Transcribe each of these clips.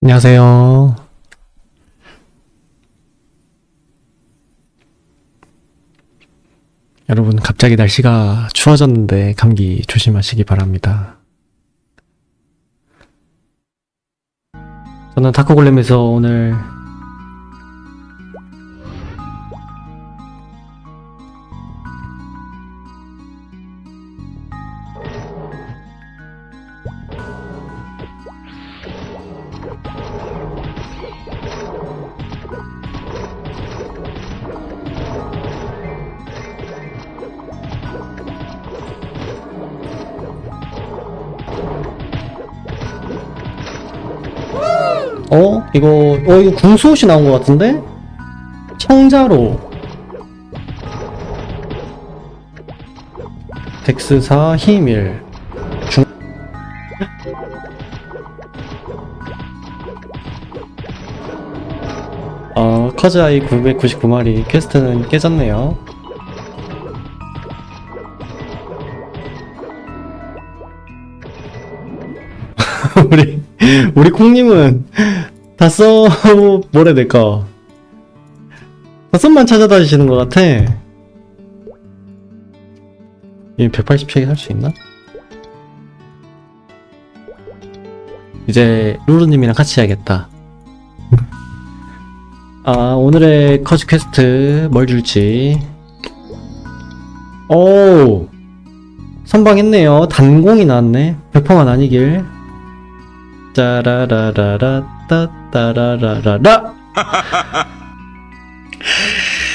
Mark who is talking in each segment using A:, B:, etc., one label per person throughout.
A: 안녕하세요. 여러분, 갑자기 날씨가 추워졌는데 감기 조심하시기 바랍니다. 저는 타코골렘에서 오늘 어? 이거 어 이거 궁수옷이 나온 것 같은데? 청자로 덱스4 힘1 중... 어, 커즈아이 999마리 퀘스트는 깨졌네요 우리 우리 콩님은 다섯 뭐라 해야 될까 다섯만 찾아다니시는 것 같아. 이 180책 할수 있나? 이제 루루님이랑 같이 해야겠다. 아 오늘의 커즈 퀘스트 뭘 줄지. 오 선방했네요. 단공이 나왔네. 100%만 아니길. 짜라라라라 따 따라라라라.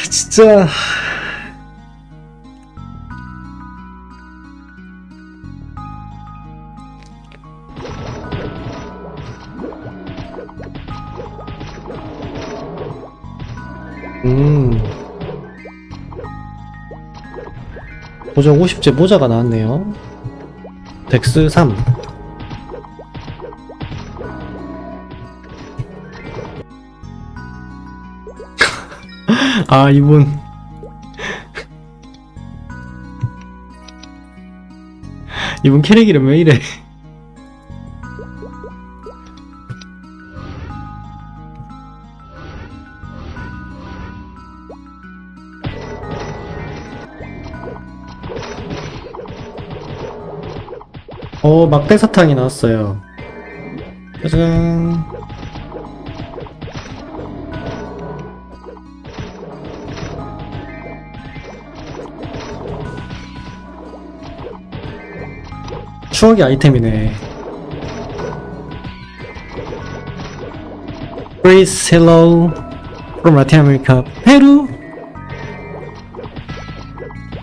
A: 진짜. 음. 보정 50제 모자가 나왔네요. 덱스 3 아, 이분. 이분 캐릭 이름 왜 이래? 어, 막대 사탕이 나왔어요. 짜잔. 추억의 아이템이네. Grace, hello. From Latin. 페루?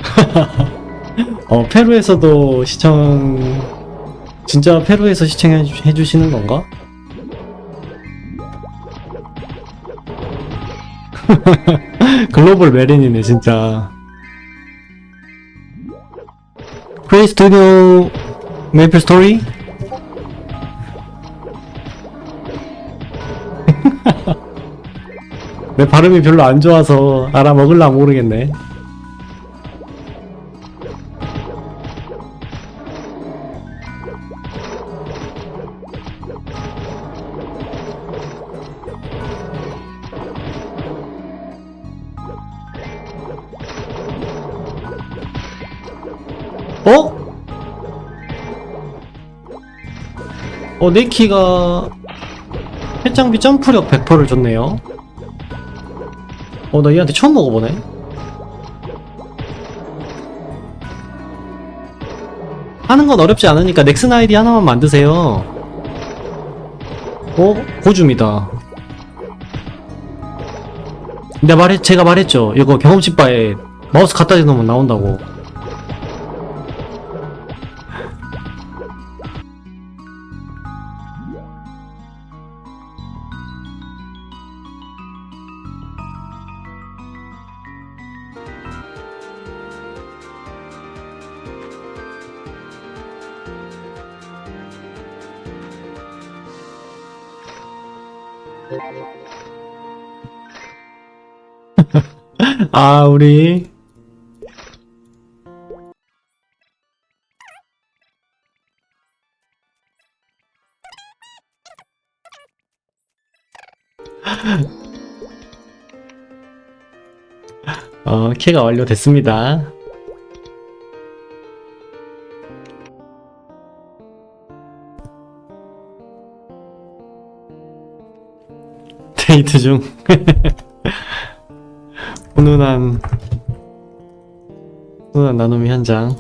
A: 어, 페루에서도 시청, 진짜 페루에서 시청해 주- 해주시는 건가? 글로벌 메린이네, 진짜. Know 메이플 스토리? 내 발음이 별로 안 좋아서 알아먹을라 모르겠네. 어? 어, 네키가 해장비 점프력 100%를 줬네요. 어, 나 얘한테 처음 먹어보네. 하는 건 어렵지 않으니까 넥슨 아이디 하나만 만드세요. 어? 고줌이다. 내가 말했, 제가 말했죠. 이거 경험치 바에 마우스 갖다 대놓으면 나온다고. 아, 우리 어, 키가 완료됐습니다. 데이트 중. 훈훈한, 훈훈한 나눔이 현장.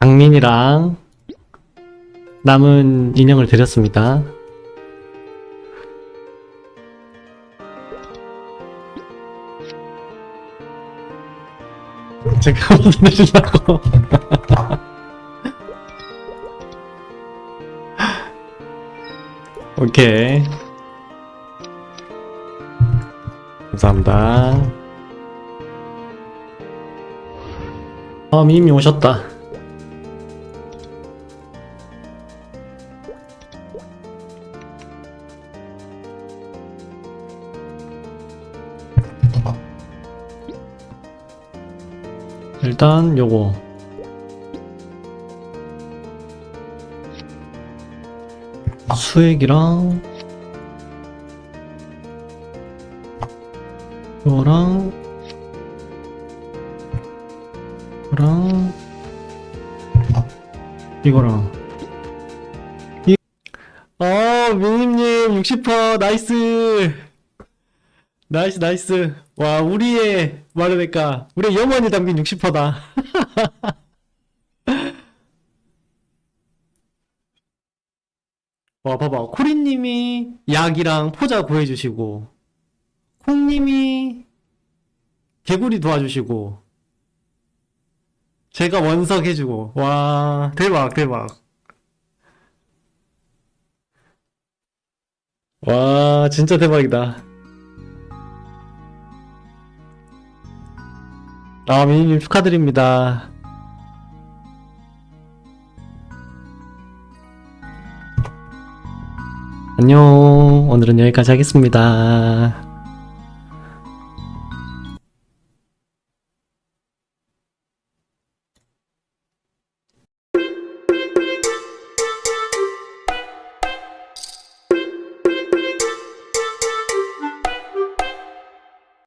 A: 장민이랑 남은 인형을 드렸습니다. 제가 보내주려고. 오케이. 감사합니다. 아, 미미 오셨다. 일단 요거. 수액이랑 요거랑 이거랑 이거랑. 이... 어 미님님 60% 나이스. 나이스 나이스 와 우리의 말해될까 우리의 영원히 담긴 60%다. 와 봐봐. 코리님이 약이랑 포자 구해주시고 콩님이 개구리 도와주시고 제가 원석 해주고. 와 대박 대박. 와 진짜 대박이다 아, 미니님 축하드립니다. 안녕. 오늘은 여기까지 하겠습니다.